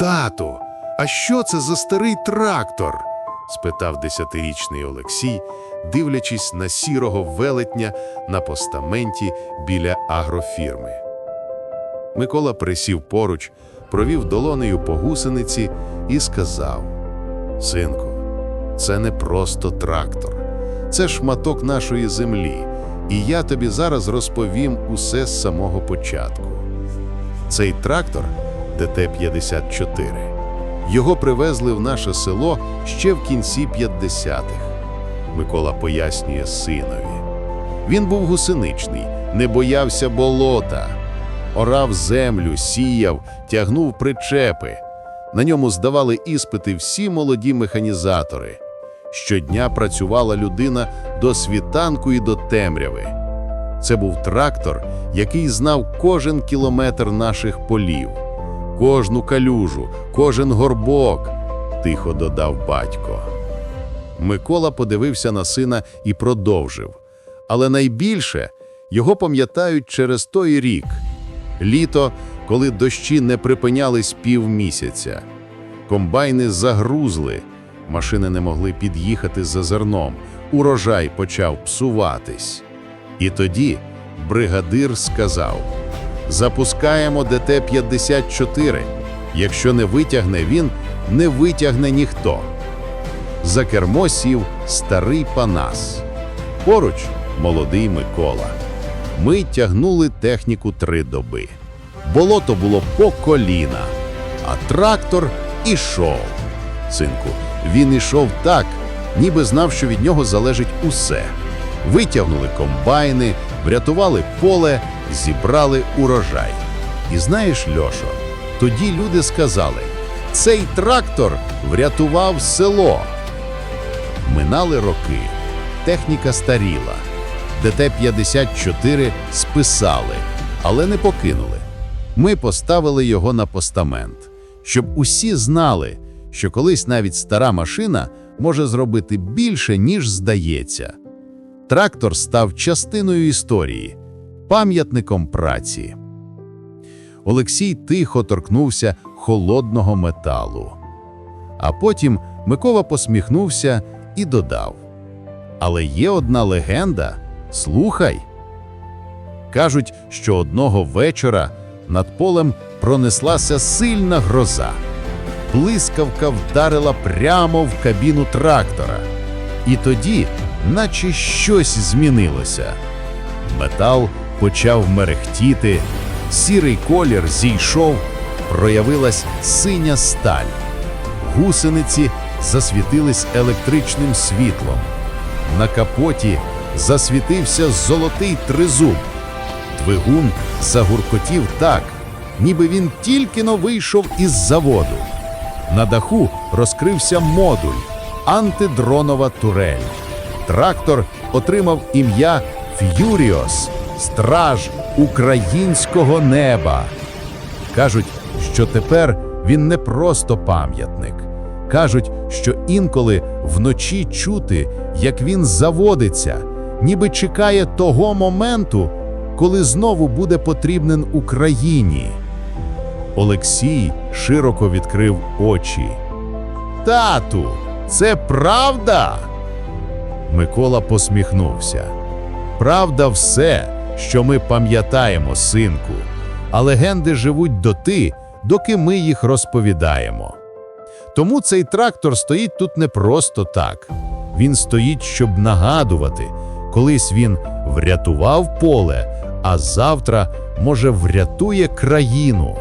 Тату, а що це за старий трактор? спитав десятирічний Олексій, дивлячись на сірого велетня на постаменті біля агрофірми. Микола присів поруч, провів долонею по гусениці і сказав: Синку, це не просто трактор, це шматок нашої землі, і я тобі зараз розповім усе з самого початку. Цей трактор ДТ-54. Його привезли в наше село ще в кінці 50-х. Микола пояснює синові. Він був гусеничний, не боявся болота. Орав землю, сіяв, тягнув причепи. На ньому здавали іспити всі молоді механізатори. Щодня працювала людина до світанку і до темряви. Це був трактор, який знав кожен кілометр наших полів, кожну калюжу, кожен горбок, тихо додав батько. Микола подивився на сина і продовжив. Але найбільше його пам'ятають через той рік літо, коли дощі не припинялись півмісяця. Комбайни загрузли, машини не могли під'їхати за зерном, урожай почав псуватись. І тоді бригадир сказав: Запускаємо ДТ-54. Якщо не витягне він, не витягне ніхто. За кермо сів старий Панас. Поруч молодий Микола. Ми тягнули техніку три доби. Болото було по коліна, а трактор ішов. Синку, він ішов так, ніби знав, що від нього залежить усе. Витягнули комбайни, врятували поле, зібрали урожай. І знаєш, Льошо, тоді люди сказали: цей трактор врятував село. Минали роки, техніка старіла. ДТ-54 списали, але не покинули. Ми поставили його на постамент, щоб усі знали, що колись навіть стара машина може зробити більше, ніж здається. Трактор став частиною історії, пам'ятником праці. Олексій тихо торкнувся холодного металу. А потім Микола посміхнувся і додав: Але є одна легенда. Слухай. Кажуть, що одного вечора над полем пронеслася сильна гроза. Блискавка вдарила прямо в кабіну трактора. І тоді, наче щось змінилося. Метал почав мерехтіти, сірий колір зійшов, проявилась синя сталь. Гусениці засвітились електричним світлом. На капоті засвітився золотий тризуб. Двигун загуркотів так, ніби він тільки но вийшов із заводу. На даху розкрився модуль антидронова турель. Трактор отримав ім'я Ф'юріос страж українського неба. Кажуть, що тепер він не просто пам'ятник. Кажуть, що інколи вночі чути, як він заводиться, ніби чекає того моменту, коли знову буде потрібен Україні. Олексій широко відкрив очі. Тату, це правда? Микола посміхнувся. Правда, все, що ми пам'ятаємо, синку, а легенди живуть доти, доки ми їх розповідаємо. Тому цей трактор стоїть тут не просто так. Він стоїть, щоб нагадувати, колись він врятував поле, а завтра, може, врятує країну.